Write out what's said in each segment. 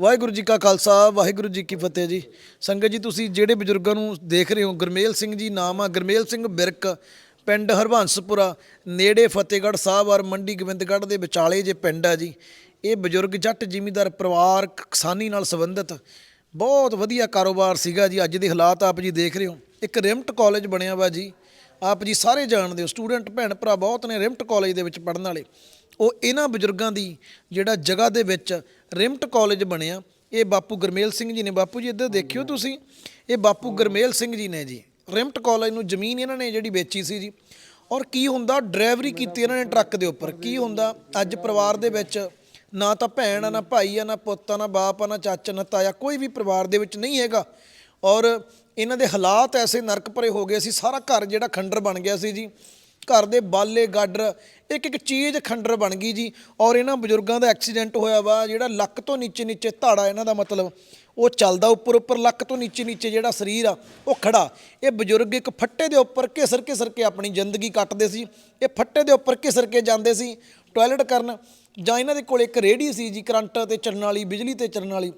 ਵਾਹਿਗੁਰੂ ਜੀ ਕਾ ਖਾਲਸਾ, ਵਾਹਿਗੁਰੂ ਜੀ ਕੀ ਫਤਿਹ ਜੀ। ਸੰਗਤ ਜੀ, ਤੁਸੀਂ ਜਿਹੜੇ ਬਜ਼ੁਰਗਾਂ ਨੂੰ ਦੇਖ ਰਹੇ ਹੋ, ਗੁਰਮੇਲ ਸਿੰਘ ਜੀ ਨਾਮ ਆ, ਗੁਰਮੇਲ ਸਿੰਘ ਬਿਰਕ, ਪਿੰਡ ਹਰਬੰਸਪੁਰਾ, ਨੇੜੇ ਫਤਿਹਗੜ੍ਹ ਸਾਹਿਬ ਔਰ ਮੰਡੀ ਗੋਬਿੰਦਗੜ੍ਹ ਦੇ ਵਿਚਾਲੇ ਜੇ ਪਿੰਡ ਆ ਜੀ। ਇਹ ਬਜ਼ੁਰਗ ਜੱਟ, ਜ਼ਿਮੀਂਦਾਰ, ਪਰਿਵਾਰ, ਕਿਸਾਨੀ ਨਾਲ ਸੰਬੰਧਿਤ। ਬਹੁਤ ਵਧੀਆ ਕਾਰੋਬਾਰ ਸੀਗਾ ਜੀ, ਅੱਜ ਦੇ ਹਾਲਾਤ ਆਪ ਜੀ ਦੇਖ ਰਹੇ ਹੋ। ਇੱਕ ਰਿਮਟ ਕਾਲਜ ਬਣਿਆ ਵਾ ਜੀ। ਆਪ ਜੀ ਸਾਰੇ ਜਾਣਦੇ ਹੋ, ਸਟੂਡੈਂਟ, ਭੈਣ ਭਰਾ ਬਹੁਤ ਨੇ ਰਿਮਟ ਕਾਲਜ ਦੇ ਵਿੱਚ ਪੜਨ ਵਾਲੇ। ਉਹ ਇਹਨਾਂ ਬਜ਼ੁਰਗਾਂ ਦੀ ਜਿਹੜਾ ਜਗ੍ਹਾ ਦੇ ਵਿੱਚ ਰਿਮਟ ਕਾਲਜ ਬਣਿਆ। ਇਹ ਬਾਪੂ ਗੁਰਮੇਲ ਸਿੰਘ ਜੀ ਨੇ। ਬਾਪੂ ਜੀ, ਇੱਧਰ ਦੇਖਿਓ ਤੁਸੀਂ। ਇਹ ਬਾਪੂ ਗੁਰਮੇਲ ਸਿੰਘ ਜੀ ਨੇ ਜੀ। ਰਿਮਟ ਕਾਲਜ ਨੂੰ ਜ਼ਮੀਨ ਇਹਨਾਂ ਨੇ ਜਿਹੜੀ ਵੇਚੀ ਸੀ ਜੀ। ਔਰ ਕੀ ਹੁੰਦਾ? ਡਰਾਈਵਰੀ ਕੀਤੀ ਇਹਨਾਂ ਨੇ ਟਰੱਕ ਦੇ ਉੱਪਰ। ਕੀ ਹੁੰਦਾ? ਅੱਜ ਪਰਿਵਾਰ ਦੇ ਵਿੱਚ ਨਾ ਤਾਂ ਭੈਣ ਆ ਨਾ ਭਾਈ, ਆ ਨਾ ਪੁੱਤ, ਆ ਨਾ ਬਾਪ, ਆ ਨਾ ਚਾਚਾ, ਨਾ ਤਾਇਆ, ਕੋਈ ਵੀ ਪਰਿਵਾਰ ਦੇ ਵਿੱਚ ਨਹੀਂ ਹੈਗਾ। ਔਰ ਇਹਨਾਂ ਦੇ ਹਾਲਾਤ ਐਸੇ ਨਰਕ ਭਰੇ ਹੋ ਗਏ। ਸੀ ਸਾਰਾ ਘਰ ਜਿਹੜਾ ਖੰਡਰ ਬਣ ਗਿਆ ਸੀ ਜੀ। ਘਰ ਦੇ ਬਾਲੇ ਗਾਡਰ, ਇੱਕ ਇੱਕ ਚੀਜ਼ ਖੰਡਰ ਬਣ ਗਈ ਜੀ। ਔਰ ਇਹਨਾਂ ਬਜ਼ੁਰਗਾਂ ਦਾ ਐਕਸੀਡੈਂਟ ਹੋਇਆ ਵਾ, ਜਿਹੜਾ ਲੱਕ ਤੋਂ ਨੀਚੇ ਨੀਚੇ ਧਾੜਾ ਇਹਨਾਂ ਦਾ ਮਤਲਬ, ਉਹ ਚੱਲਦਾ ਉੱਪਰ ਉੱਪਰ ਲੱਕ ਤੋਂ ਨੀਚੇ ਨੀਚੇ ਜਿਹੜਾ ਸਰੀਰ ਆ, ਉਹ ਖੜਾ। ਇਹ ਬਜ਼ੁਰਗ ਇੱਕ ਫੱਟੇ ਦੇ ਉੱਪਰ ਘਿਸਰ ਘਿਸਰ ਕੇ ਆਪਣੀ ਜ਼ਿੰਦਗੀ ਕੱਟਦੇ ਸੀ। ਇਹ ਫੱਟੇ ਦੇ ਉੱਪਰ ਘਿਸਰ ਕੇ ਜਾਂਦੇ ਸੀ, ਟਾਇਲਟ ਕਰਨ। ਜਾਂ ਇਹਨਾਂ ਦੇ ਕੋਲ ਇੱਕ ਰੇੜੀ ਸੀ ਜੀ, ਕਰੰਟ ਤੇ ਚੱਲਣ ਵਾਲੀ, ਬਿਜਲੀ ਤੇ ਚੱਲਣ ਵਾਲੀ।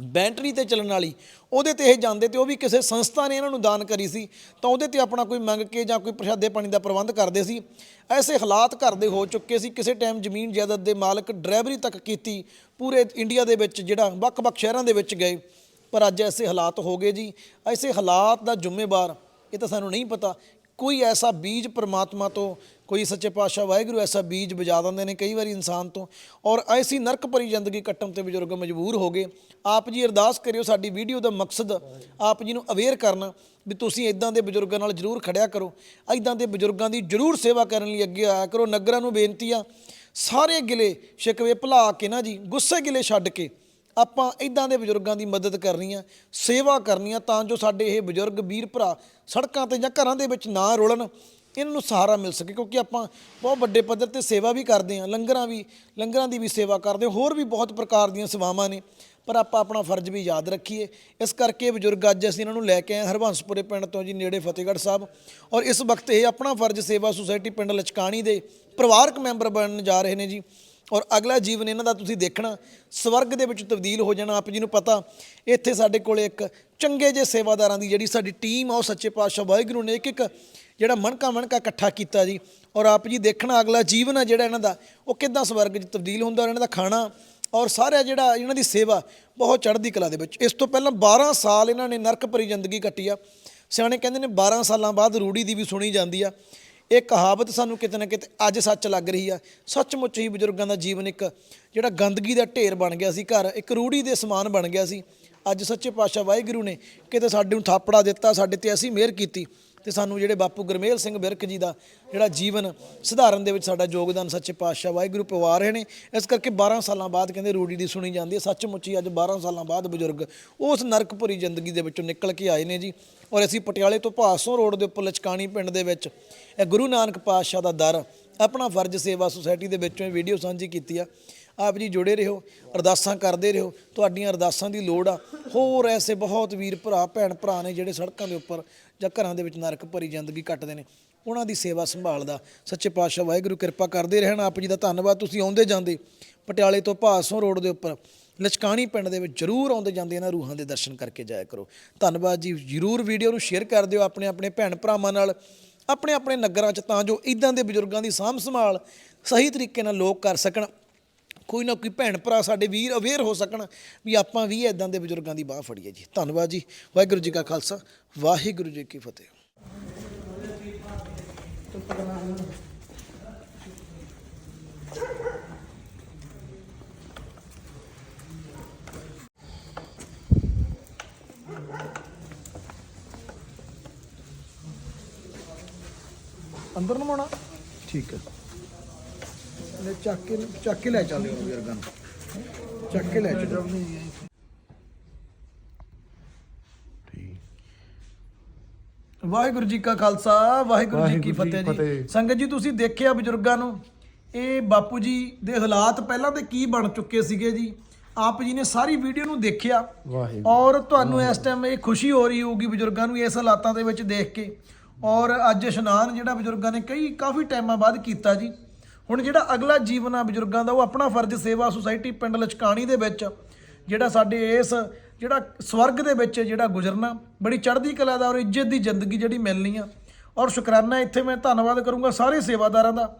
ਬੈਟਰੀ ਤੇ ਚੱਲਣ ਵਾਲੀ, ਉਹਦੇ ਤੇ ਇਹ ਜਾਂਦੇ ਤੇ ਉਹ ਵੀ ਕਿਸੇ ਸੰਸਥਾ ਨੇ ਇਹਨਾਂ ਨੂੰ ਦਾਨ ਕਰੀ ਸੀ, ਤਾਂ ਉਹਦੇ ਤੇ ਆਪਣਾ ਕੋਈ ਮੰਗ ਕੇ ਜਾਂ ਕੋਈ ਪ੍ਰਸ਼ਾਦੇ ਪਾਣੀ ਦਾ ਪ੍ਰਬੰਧ ਕਰਦੇ ਸੀ। ਐਸੇ ਹਾਲਾਤ ਘਰ ਦੇ ਹੋ ਚੁੱਕੇ ਸੀ, ਕਿਸੇ ਟਾਈਮ ਜ਼ਮੀਨ ਜਾਇਦਾਦ ਦੇ ਮਾਲਕ ਡਰਾਈਵਰੀ ਤੱਕ ਕੀਤੀ, ਪੂਰੇ ਇੰਡੀਆ ਦੇ ਵਿੱਚ ਜਿਹੜਾ ਵੱਖ-ਵੱਖ ਸ਼ਹਿਰਾਂ ਦੇ ਵਿੱਚ ਗਏ। ਪਰ ਅੱਜ ਐਸੇ ਹਾਲਾਤ ਹੋ ਗਏ ਜੀ, ਐਸੇ ਹਾਲਾਤ ਦਾ ਜ਼ਿੰਮੇਵਾਰ, ਇਹ ਤਾਂ ਸਾਨੂੰ ਨਹੀਂ ਪਤਾ, ਕੋਈ ਐਸਾ ਬੀਜ ਪ੍ਰਮਾਤਮਾ ਤੋਂ ਕੋਈ ਸੱਚੇ ਪਾਤਸ਼ਾਹ ਵਾਹਿਗੁਰੂ ਐਸਾ ਬੀਜ ਬਜਾ ਦਿੰਦੇ ਨੇ ਕਈ ਵਾਰੀ ਇਨਸਾਨ ਤੋਂ। ਔਰ ਐਸੀ ਨਰਕ ਭਰੀ ਜ਼ਿੰਦਗੀ ਕੱਟਣ ਤੇ ਬਜ਼ੁਰਗ ਮਜਬੂਰ ਹੋ ਗਏ। ਆਪ ਜੀ ਅਰਦਾਸ ਕਰਿਓ, ਸਾਡੀ ਵੀਡੀਓ ਦਾ ਮਕਸਦ ਆਪ ਜੀ ਨੂੰ ਅਵੇਅਰ ਕਰਨਾ ਵੀ ਤੁਸੀਂ ਇਦਾਂ ਦੇ ਬਜ਼ੁਰਗਾਂ ਨਾਲ ਜਰੂਰ ਖੜਿਆ ਕਰੋ। ਇਦਾਂ ਦੇ ਬਜ਼ੁਰਗਾਂ ਦੀ ਜਰੂਰ ਸੇਵਾ ਕਰਨ ਲਈ ਅੱਗੇ ਆਇਆ ਕਰੋ। ਨਗਰਾਂ ਨੂੰ ਬੇਨਤੀ ਆ ਸਾਰੇ ਗਿਲੇ ਸ਼ਿਕਵੇ ਭੁਲਾ ਕੇ ਨਾ ਜੀ, ਗੁੱਸੇ ਗਿਲੇ ਛੱਡ ਕੇ ਆਪਾਂ ਇਦਾਂ ਦੇ ਬਜ਼ੁਰਗਾਂ ਦੀ ਮਦਦ ਕਰਨੀ ਆ, ਸੇਵਾ ਕਰਨੀ ਆ ਤਾਂ ਜੋ ਸਾਡੇ ਇਹ ਬਜ਼ੁਰਗ ਵੀਰ ਭਰਾ ਸੜਕਾਂ ਤੇ ਜਾਂ ਘਰਾਂ ਦੇ ਵਿੱਚ ਨਾ ਰੁਲਣ। ਇਹਨਾਂ ਨੂੰ ਸਹਾਰਾ ਮਿਲ ਸਕੇ, ਕਿਉਂਕਿ ਆਪਾਂ ਬਹੁਤ ਵੱਡੇ ਪੱਧਰ ਤੇ ਸੇਵਾ ਵੀ ਕਰਦੇ ਹਾਂ, ਲੰਗਰਾਂ ਵੀ, ਲੰਗਰਾਂ ਦੀ ਵੀ ਸੇਵਾ ਕਰਦੇ ਹਾਂ, ਹੋਰ ਵੀ ਬਹੁਤ ਪ੍ਰਕਾਰ ਦੀਆਂ ਸੇਵਾਵਾਂ ਨੇ, ਪਰ ਆਪਾਂ ਆਪਣਾ ਫਰਜ਼ ਵੀ ਯਾਦ ਰੱਖੀਏ। ਇਸ ਕਰਕੇ ਬਜ਼ੁਰਗ ਅੱਜ ਅਸੀਂ ਇਹਨਾਂ ਨੂੰ ਲੈ ਕੇ ਆਏ ਹਰਬੰਸਪੁਰੇ ਪਿੰਡ ਤੋਂ ਜੀ, ਨੇੜੇ ਫਤਿਹਗੜ੍ਹ ਸਾਹਿਬ, ਔਰ ਇਸ ਵਕਤ ਇਹ ਆਪਣਾ ਫਰਜ਼ ਸੇਵਾ ਸੁਸਾਇਟੀ ਪਿੰਡ ਲਚਕਾਣੀ ਦੇ ਪਰਿਵਾਰਕ ਮੈਂਬਰ ਬਣਨ ਜਾ ਰਹੇ ਨੇ ਜੀ, ਔਰ ਅਗਲਾ ਜੀਵਨ ਇਹਨਾਂ ਦਾ ਤੁਸੀਂ ਦੇਖਣਾ, ਸਵਰਗ ਦੇ ਵਿੱਚ ਤਬਦੀਲ ਹੋ ਜਾਣਾ, ਆਪ ਜੀ ਨੂੰ ਪਤਾ, ਇੱਥੇ ਸਾਡੇ ਕੋਲੇ ਇੱਕ ਚੰਗੇ ਜੇ ਸੇਵਾਦਾਰਾਂ ਦੀ ਜਿਹੜੀ ਸਾਡੀ ਟੀਮ ਆ, ਉਹ ਸੱਚੇ ਪਾਤਸ਼ਾਹ ਵਾਹਿਗੁਰੂ ਨੇ ਇੱਕ ਇੱਕ ਜਿਹੜਾ ਮਣਕਾ ਮਣਕਾ ਇਕੱਠਾ ਕੀਤਾ ਜੀ, ਔਰ ਆਪ ਜੀ ਦੇਖਣਾ ਅਗਲਾ ਜੀਵਨ ਆ ਜਿਹੜਾ ਇਹਨਾਂ ਦਾ, ਉਹ ਕਿੱਦਾਂ ਸਵਰਗ 'ਚ ਤਬਦੀਲ ਹੁੰਦਾ ਔਰ ਇਹਨਾਂ ਦਾ ਖਾਣਾ, ਔਰ ਸਾਰਾ ਜਿਹੜਾ ਇਹਨਾਂ ਦੀ ਸੇਵਾ ਬਹੁਤ ਚੜ੍ਹਦੀ ਕਲਾ ਦੇ ਵਿੱਚ। ਇਸ ਤੋਂ ਪਹਿਲਾਂ 12 ਸਾਲ ਇਹਨਾਂ ਨੇ ਨਰਕ ਭਰੀ ਜ਼ਿੰਦਗੀ ਕੱਟੀ ਆ। ਸਿਆਣੇ ਕਹਿੰਦੇ ਨੇ 12 ਸਾਲਾਂ ਬਾਅਦ ਰੂੜੀ ਦੀ ਵੀ ਸੁਣੀ ਜਾਂਦੀ ਆ। ਇਹ ਕਹਾਵਤ ਸਾਨੂੰ ਕਿਤੇ ਨਾ ਕਿਤੇ ਅੱਜ ਸੱਚ ਲੱਗ ਰਹੀ ਆ। ਸੱਚਮੁੱਚ ਹੀ ਬਜ਼ੁਰਗਾਂ ਦਾ ਜੀਵਨ ਇੱਕ ਜਿਹੜਾ ਗੰਦਗੀ ਦਾ ਢੇਰ ਬਣ ਗਿਆ ਸੀ ਘਰ, ਇੱਕ ਰੂੜੀ ਦੇ ਸਮਾਨ ਬਣ ਗਿਆ ਸੀ। ਅੱਜ ਸੱਚੇ ਪਾਤਸ਼ਾਹ ਵਾਹਿਗੁਰੂ ਨੇ ਕਿਤੇ ਸਾਡੇ ਨੂੰ ਥਾਪੜਾ ਦਿੱਤਾ, ਸਾਡੇ ਤੇ ਅਸੀਂ ਮਿਹਰ ਕੀਤੀ। ਤੇ ਸਾਨੂੰ ਜਿਹੜੇ ਬਾਪੂ ਗੁਰਮੇਲ ਸਿੰਘ ਬਿਰਕ ਜੀ ਦਾ ਜਿਹੜਾ ਜੀਵਨ ਸੁਧਾਰਨ ਦੇ ਵਿੱਚ ਸਾਡਾ ਯੋਗਦਾਨ ਸੱਚੇ ਪਾਤਸ਼ਾਹ ਵਾਹਿਗੁਰੂ ਪਵਾ ਰਹੇ ਨੇ, ਇਸ ਕਰਕੇ 12 ਸਾਲਾਂ ਬਾਅਦ ਕਹਿੰਦੇ ਰੂੜੀ ਦੀ ਸੁਣੀ ਜਾਂਦੀ ਹੈ, ਸੱਚਮੁੱਚ ਹੀ ਅੱਜ 12 ਸਾਲਾਂ ਬਾਅਦ ਬਜ਼ੁਰਗ ਉਸ ਨਰਕ ਭਰੀ ਜ਼ਿੰਦਗੀ ਦੇ ਵਿੱਚੋਂ ਨਿਕਲ ਕੇ ਆਏ ਨੇ ਜੀ। ਔਰ ਅਸੀਂ ਪਟਿਆਲੇ ਤੋਂ ਭਾਸੋਂ ਰੋਡ ਦੇ ਉੱਪਰ ਲਚਕਾਣੀ ਪਿੰਡ ਦੇ ਵਿੱਚ ਇਹ ਗੁਰੂ ਨਾਨਕ ਪਾਤਸ਼ਾਹ ਦਾ ਦਰ, ਆਪਣਾ ਫਰਜ਼ ਸੇਵਾ ਸੁਸਾਇਟੀ ਦੇ ਵਿੱਚੋਂ ਇਹ ਵੀਡੀਓ ਸਾਂਝੀ ਕੀਤੀ ਆ। ਆਪ ਜੀ ਜੁੜੇ ਰਹੋ, ਅਰਦਾਸਾਂ ਕਰਦੇ ਰਹੋ, ਤੁਹਾਡੀਆਂ ਅਰਦਾਸਾਂ ਦੀ ਲੋੜ ਆ। ਹੋਰ ਐਸੇ ਬਹੁਤ ਵੀਰ ਭਰਾ, ਭੈਣ ਭਰਾ ਨੇ ਜਿਹੜੇ ਸੜਕਾਂ ਦੇ ਉੱਪਰ ਜਾਂ ਘਰਾਂ ਦੇ ਵਿੱਚ ਨਰਕ ਭਰੀ ਜ਼ਿੰਦਗੀ ਕੱਟਦੇ ਨੇ, ਉਹਨਾਂ ਦੀ ਸੇਵਾ ਸੰਭਾਲਦਾ ਸੱਚੇ ਪਾਤਸ਼ਾਹ ਵਾਹਿਗੁਰੂ ਕਿਰਪਾ ਕਰਦੇ ਰਹਿਣ। ਆਪ ਜੀ ਦਾ ਧੰਨਵਾਦ, ਤੁਸੀਂ ਆਉਂਦੇ ਜਾਂਦੇ ਪਟਿਆਲੇ ਤੋਂ ਭਾਸੋਂ ਰੋਡ ਦੇ ਉੱਪਰ, ਲਚਕਾਣੀ ਪਿੰਡ ਦੇ ਵਿੱਚ ਜਰੂਰ ਆਉਂਦੇ ਜਾਂਦੇ ਇਹਨਾਂ ਰੂਹਾਂ ਦੇ ਦਰਸ਼ਨ ਕਰਕੇ ਜਾਇਆ ਕਰੋ। ਧੰਨਵਾਦ ਜੀ, ਜਰੂਰ ਵੀਡੀਓ ਨੂੰ ਸ਼ੇਅਰ ਕਰ ਦਿਓ ਆਪਣੇ ਆਪਣੇ ਭੈਣ ਭਰਾਵਾਂ ਨਾਲ, ਆਪਣੇ ਆਪਣੇ ਨਗਰਾਂ 'ਚ ਤਾਂ ਜੋ ਇਦਾਂ ਦੇ ਬਜ਼ੁਰਗਾਂ ਦੀ ਸਾਂਭ ਸੰਭਾਲ ਸਹੀ ਤਰੀਕੇ ਨਾਲ ਲੋਕ ਕਰ ਸਕਣ। ਕੋਈ ਨਾ ਕੋਈ ਭੈਣ ਭਰਾ ਸਾਡੇ ਵੀਰ ਅਵੇਅਰ ਹੋ ਸਕਣ ਵੀ ਆਪਾਂ ਵੀ ਇਦਾਂ ਦੇ ਬਜ਼ੁਰਗਾਂ ਦੀ ਬਾਹ ਫੜੀਏ ਜੀ। ਧੰਨਵਾਦ ਜੀ। ਵਾਹਿਗੁਰੂ ਜੀ ਕਾ ਖਾਲਸਾ। ਵਾਹਿਗੁਰੂ ਜੀ ਕੀ ਫਤਿਹ। ਅੰਦਰ ਨੂੰ ਆਉਣਾ ਠੀਕ ਹੈ। ਲੈ ਚੱਕ ਕੇ ਚੱਕ ਕੇ ਲੈ ਚੱਲਦੇ ਹੋ ਬਜ਼ੁਰਗਾਂ ਨੂੰ ਚੱਕ ਕੇ ਲੈ ਚੱਲੋ ਵਾਹਿਗੁਰੂ ਜੀ ਕਾ ਖਾਲਸਾ ਵਾਹਿਗੁਰੂ ਜੀ ਕੀ ਫਤਿਹ ਜੀ। ਸੰਗਤ ਜੀ ਤੁਸੀਂ ਦੇਖਿਆ ਬਜ਼ੁਰਗਾਂ ਨੂੰ ਇਹ ਬਾਪੂ ਜੀ ਦੇ ਹਾਲਾਤ ਪਹਿਲਾਂ ਤੇ ਕੀ ਬਣ ਚੁੱਕੇ ਸੀਗੇ ਜੀ? ਆਪ ਜੀ ਨੇ ਸਾਰੀ ਵੀਡੀਓ ਨੂੰ ਦੇਖਿਆ। ਔਰ ਤੁਹਾਨੂੰ ਇਸ ਟਾਈਮ ਇਹ ਖੁਸ਼ੀ ਹੋ ਰਹੀ ਹੋਊਗੀ ਬਜ਼ੁਰਗਾਂ ਨੂੰ ਇਸ ਹਾਲਾਤਾਂ ਦੇ ਵਿੱਚ ਦੇਖ ਕੇ। ਔਰ ਅੱਜ ਇਸ਼ਨਾਨ ਜਿਹੜਾ ਬਜ਼ੁਰਗਾਂ ਨੇ ਕਈ ਕਾਫੀ ਟਾਈਮਾਂ ਬਾਅਦ ਕੀਤਾ ਜੀ। ਹੁਣ ਜਿਹੜਾ ਅਗਲਾ ਜੀਵਨ ਆ ਬਜ਼ੁਰਗਾਂ ਦਾ, ਉਹ ਆਪਣਾ ਫਰਜ਼ ਸੇਵਾ ਸੁਸਾਇਟੀ ਪਿੰਡ ਲਚਕਾਣੀ ਦੇ ਵਿੱਚ, ਜਿਹੜਾ ਸਾਡੇ ਇਸ, ਜਿਹੜਾ ਸਵਰਗ ਦੇ ਵਿੱਚ ਜਿਹੜਾ ਗੁਜ਼ਰਨਾ, ਬੜੀ ਚੜ੍ਹਦੀ ਕਲਾ ਦਾ ਔਰ ਇੱਜ਼ਤ ਦੀ ਜ਼ਿੰਦਗੀ ਜਿਹੜੀ ਮਿਲਣੀ ਆ। ਔਰ ਸ਼ੁਕਰਾਨਾ, ਇੱਥੇ ਮੈਂ ਧੰਨਵਾਦ ਕਰੂੰਗਾ ਸਾਰੇ ਸੇਵਾਦਾਰਾਂ ਦਾ,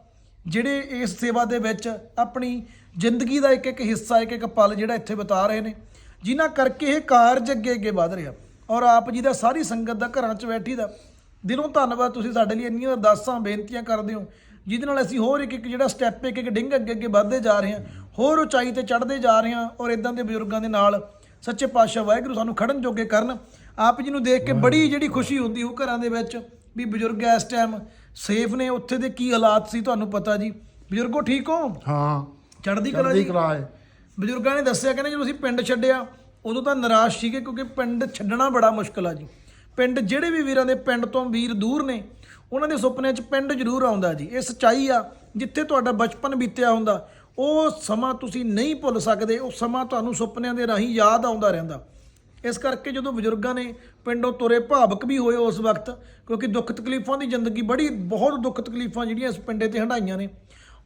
ਜਿਹੜੇ ਇਸ ਸੇਵਾ ਦੇ ਵਿੱਚ ਆਪਣੀ ਜ਼ਿੰਦਗੀ ਦਾ ਇੱਕ ਇੱਕ ਹਿੱਸਾ ਇੱਕ ਇੱਕ ਪਲ ਜਿਹੜਾ ਇੱਥੇ ਬਿਤਾ ਰਹੇ ਨੇ, ਜਿਨ੍ਹਾਂ ਕਰਕੇ ਇਹ ਕਾਰਜ ਅੱਗੇ ਅੱਗੇ ਵਧ ਰਿਹਾ। ਔਰ ਆਪ ਜੀ ਦਾ, ਸਾਰੀ ਸੰਗਤ ਦਾ, ਘਰਾਂ 'ਚ ਬੈਠੀ ਦਾ, ਦਿਲੋਂ ਧੰਨਵਾਦ ਤੁਸੀਂ ਸਾਡੇ ਲਈ ਇੰਨੀਆਂ ਅਰਦਾਸਾਂ, ਬੇਨਤੀਆਂ ਕਰਦੇ ਹੋ ਜਿਹਦੇ ਨਾਲ ਅਸੀਂ ਹੋਰ ਇੱਕ ਇੱਕ ਜਿਹੜਾ ਸਟੈਪ ਇੱਕ ਇੱਕ ਡਿੰਗ ਅੱਗੇ ਅੱਗੇ ਵੱਧਦੇ ਜਾ ਰਹੇ ਹਾਂ ਹੋਰ ਉਚਾਈ ਤੇ ਚੜ੍ਹਦੇ ਜਾ ਰਹੇ ਹਾਂ ਔਰ ਇਦਾਂ ਦੇ ਬਜ਼ੁਰਗਾਂ ਦੇ ਨਾਲ ਸੱਚੇ ਪਾਤਸ਼ਾਹ ਵਾਹਿਗੁਰੂ ਸਾਨੂੰ ਖੜਨ ਜੋਗੇ ਕਰਨ ਆਪ ਜੀ ਨੂੰ ਦੇਖ ਕੇ ਬੜੀ ਜਿਹੜੀ ਖੁਸ਼ੀ ਹੁੰਦੀ ਉਹ ਘਰਾਂ ਦੇ ਵਿੱਚ ਵੀ ਬਜ਼ੁਰਗ ਇਸ ਟਾਈਮ ਸੇਫ ਨੇ ਉੱਥੇ ਦੇ ਕੀ ਹਾਲਾਤ ਸੀ ਤੁਹਾਨੂੰ ਪਤਾ ਜੀ? ਬਜ਼ੁਰਗੋ ਠੀਕ ਹੋ? ਹਾਂ। ਚੜ੍ਹਦੀ ਕਲਾ ਜੀ? ਬਜ਼ੁਰਗਾਂ ਨੇ ਦੱਸਿਆ ਕਹਿੰਦੇ ਜਦੋਂ ਅਸੀਂ ਪਿੰਡ ਛੱਡਿਆ ਉਦੋਂ ਤਾਂ ਨਿਰਾਸ਼ ਸੀਗੇ ਕਿਉਂਕਿ ਪਿੰਡ ਛੱਡਣਾ ਬੜਾ ਮੁਸ਼ਕਲ ਆ ਜੀ। ਪਿੰਡ ਜਿਹੜੇ ਵੀ ਵੀਰਾਂ ਦੇ ਪਿੰਡ ਤੋਂ ਵੀਰ ਦੂਰ ਨੇ ਉਹਨਾਂ ਦੇ ਸੁਪਨਿਆਂ 'ਚ ਪਿੰਡ ਜ਼ਰੂਰ ਆਉਂਦਾ ਜੀ। ਇਹ ਸੱਚਾਈ ਆ ਜਿੱਥੇ ਤੁਹਾਡਾ ਬਚਪਨ ਬੀਤਿਆ ਹੁੰਦਾ ਉਹ ਸਮਾਂ ਤੁਸੀਂ ਨਹੀਂ ਭੁੱਲ ਸਕਦੇ ਉਹ ਸਮਾਂ ਤੁਹਾਨੂੰ ਸੁਪਨਿਆਂ ਦੇ ਰਾਹੀਂ ਯਾਦ ਆਉਂਦਾ ਰਹਿੰਦਾ। ਇਸ ਕਰਕੇ ਜਦੋਂ ਬਜ਼ੁਰਗਾਂ ਨੇ ਪਿੰਡੋਂ ਤੁਰੇ ਭਾਵਕ ਵੀ ਹੋਏ ਉਸ ਵਕਤ ਕਿਉਂਕਿ ਦੁੱਖ ਤਕਲੀਫਾਂ ਦੀ ਜ਼ਿੰਦਗੀ ਬੜੀ ਬਹੁਤ ਦੁੱਖ ਤਕਲੀਫਾਂ ਜਿਹੜੀਆਂ ਇਸ ਪਿੰਡੇ ਤੇ ਹੰਡਾਈਆਂ ਨੇ।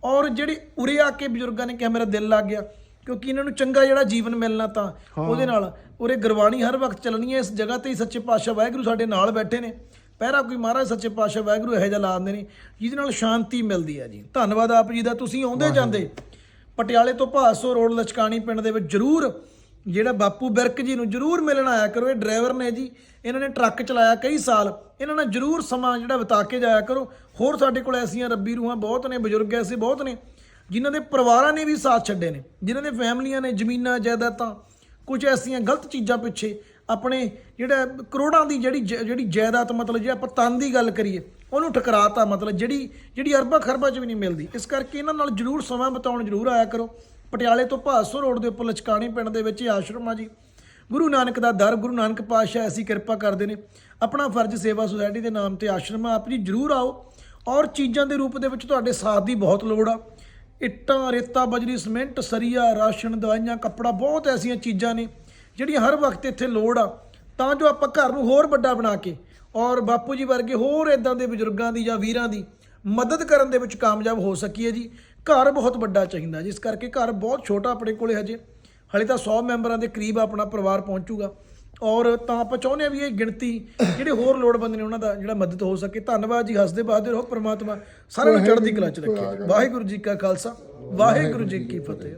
ਔਰ ਜਿਹੜੀ ਉਰੇ ਆ ਕੇ ਬਜ਼ੁਰਗਾਂ ਨੇ ਕਿਹਾ ਮੇਰਾ ਦਿਲ ਲੱਗ ਗਿਆ। ਕਿਉਂਕਿ ਇਹਨਾਂ ਨੂੰ ਚੰਗਾ ਜਿਹੜਾ ਜੀਵਨ ਮਿਲਣਾ ਤਾਂ ਉਹਦੇ ਨਾਲ। ਉਰੇ ਗੁਰਬਾਣੀ ਹਰ ਵਕਤ ਚੱਲਣੀ ਹੈ ਇਸ ਜਗ੍ਹਾ ਤੇ ਹੀ ਸੱਚੇ ਪਾਤਸ਼ਾਹ ਵਾਹਿਗੁਰੂ ਸਾਡੇ ਨਾਲ ਬੈਠੇ ਨੇ। ਪਹਿਰਾ ਕੋਈ ਮਹਾਰਾਜ ਸੱਚੇ ਪਾਤਸ਼ਾਹ ਵਾਹਿਗੁਰੂ ਇਹੋ ਜਿਹਾ ਲਾਉਂਦੇ ਨੇ ਜਿਹਦੇ ਨਾਲ ਸ਼ਾਂਤੀ ਮਿਲਦੀ ਹੈ ਜੀ। ਧੰਨਵਾਦ ਆਪ ਜੀ ਦਾ ਤੁਸੀਂ ਆਉਂਦੇ ਜਾਂਦੇ। ਪਟਿਆਲੇ ਤੋਂ ਭਾਸੋ ਰੋਡ ਲਚਕਾਣੀ ਪਿੰਡ ਦੇ ਵਿੱਚ ਜ਼ਰੂਰ ਜਿਹੜਾ ਬਾਪੂ ਬਿਰਕ ਜੀ ਨੂੰ ਜ਼ਰੂਰ ਮਿਲਣ ਆਇਆ ਕਰੋ। ਇਹ ਡਰਾਈਵਰ ਨੇ ਜੀ ਇਹਨਾਂ ਨੇ ਟਰੱਕ ਚਲਾਇਆ ਕਈ ਸਾਲ। ਇਹਨਾਂ ਨਾਲ ਜ਼ਰੂਰ ਸਮਾਂ ਜਿਹੜਾ ਬਿਤਾ ਕੇ ਜਾਇਆ ਕਰੋ। ਹੋਰ ਸਾਡੇ ਕੋਲ ਐਸੀਆਂ ਰੱਬੀ ਰੂਹਾਂ ਬਹੁਤ ਨੇ ਬਜ਼ੁਰਗ ਐਸੇ ਬਹੁਤ ਨੇ ਜਿਨ੍ਹਾਂ ਦੇ ਪਰਿਵਾਰਾਂ ਨੇ ਵੀ ਸਾਥ ਛੱਡੇ ਨੇ ਜਿਨ੍ਹਾਂ ਦੇ ਫੈਮਲੀਆਂ ਨੇ ਜ਼ਮੀਨਾਂ ਜਾਇਦਾਦਾਂ ਕੁਝ ਐਸੀਆਂ ਗਲਤ ਚੀਜ਼ਾਂ ਪਿੱਛੇ ਆਪਣੇ ਜਿਹੜਾ ਕਰੋੜਾਂ ਦੀ ਜਿਹੜੀ ਜ- ਜਿਹੜੀ ਜਾਇਦਾਦ ਮਤਲਬ ਜੇ ਆਪਾਂ ਤਨ ਦੀ ਗੱਲ ਕਰੀਏ, ਉਹਨੂੰ ਠਕਰਾਤਾ ਮਤਲਬ ਜਿਹੜੀ ਜਿਹੜੀ ਅਰਬਾਂ ਖਰਬਾਂ 'ਚ ਵੀ ਨਹੀਂ ਮਿਲਦੀ। ਇਸ ਕਰਕੇ ਇਹਨਾਂ ਨਾਲ ਜ਼ਰੂਰ ਸਮਾਂ ਬਿਤਾਉਣ ਜ਼ਰੂਰ ਆਇਆ ਕਰੋ। ਪਟਿਆਲੇ ਤੋਂ ਭਾਸੋ ਰੋਡ ਦੇ ਉੱਪਰ ਲਚਕਾਣੀ ਪਿੰਡ ਦੇ ਵਿੱਚ ਇਹ ਆਸ਼ਰਮ ਆ ਜੀ। ਗੁਰੂ ਨਾਨਕ ਦਾ ਦਰ, ਗੁਰੂ ਨਾਨਕ ਪਾਤਸ਼ਾਹ ਐਸੀ ਕਿਰਪਾ ਕਰਦੇ ਨੇ। ਆਪਣਾ ਫਰਜ਼ ਸੇਵਾ ਸੁਸਾਇਟੀ ਦੇ ਨਾਮ ਤੇ ਆਸ਼ਰਮ ਆ। ਆਪ ਜੀ ਜ਼ਰੂਰ ਆਓ। ਔਰ ਚੀਜ਼ਾਂ ਦੇ ਰੂਪ ਦੇ ਵਿੱਚ ਤੁਹਾਡੇ ਸਾਥ ਦੀ ਬਹੁਤ ਲੋੜ ਆ। ਇੱਟਾਂ, ਰੇਤਾ, ਬਜਰੀ, ਸੀਮੈਂਟ, ਸਰੀਆ, ਰਾਸ਼ਨ, ਦਵਾਈਆਂ, ਕੱਪੜਾ, ਬਹੁਤ ਐਸੀਆਂ ਚੀਜ਼ਾਂ ਨੇ। ਜਿਹੜੀਆਂ ਹਰ ਵਕਤ ਇੱਥੇ ਲੋੜ ਆ ਤਾਂ ਜੋ ਆਪਾਂ ਘਰ ਨੂੰ ਹੋਰ ਵੱਡਾ ਬਣਾ ਕੇ ਔਰ ਬਾਪੂ ਜੀ ਵਰਗੇ ਹੋਰ ਇਦਾਂ ਦੇ ਬਜ਼ੁਰਗਾਂ ਦੀ ਜਾਂ ਵੀਰਾਂ ਦੀ ਮਦਦ ਕਰਨ ਦੇ ਵਿੱਚ ਕਾਮਯਾਬ ਹੋ ਸਕੀਏ ਜੀ। ਘਰ ਬਹੁਤ ਵੱਡਾ ਚਾਹੀਦਾ ਜਿਸ ਕਰਕੇ ਘਰ ਬਹੁਤ ਛੋਟਾ ਆਪਣੇ ਕੋਲੇ ਹਜੇ। ਹਲੇ ਤਾਂ 100 ਮੈਂਬਰਾਂ ਦੇ ਕਰੀਬ ਆਪਣਾ ਪਰਿਵਾਰ ਪਹੁੰਚੂਗਾ। ਔਰ ਤਾਂ ਆਪਾਂ ਚਾਹੁੰਦੇ ਆ ਵੀ ਇਹ ਗਿਣਤੀ ਜਿਹੜੇ ਹੋਰ ਲੋੜਵੰਦ ਨੇ ਉਹਨਾਂ ਦਾ ਜਿਹੜਾ ਮਦਦ ਹੋ ਸਕੇ। ਧੰਨਵਾਦ ਜੀ। ਹੱਸਦੇ ਬਾਦੇ ਰਹੋ। ਪ੍ਰਮਾਤਮਾ ਸਾਰਿਆਂ ਨੂੰ ਚੜ੍ਹਦੀ ਕਲਾ ਚ ਰੱਖੇ। ਵਾਹਿਗੁਰੂ ਜੀ ਕਾ ਖਾਲਸਾ। ਵਾਹਿਗੁਰੂ ਜੀ ਕੀ ਫਤਿਹ।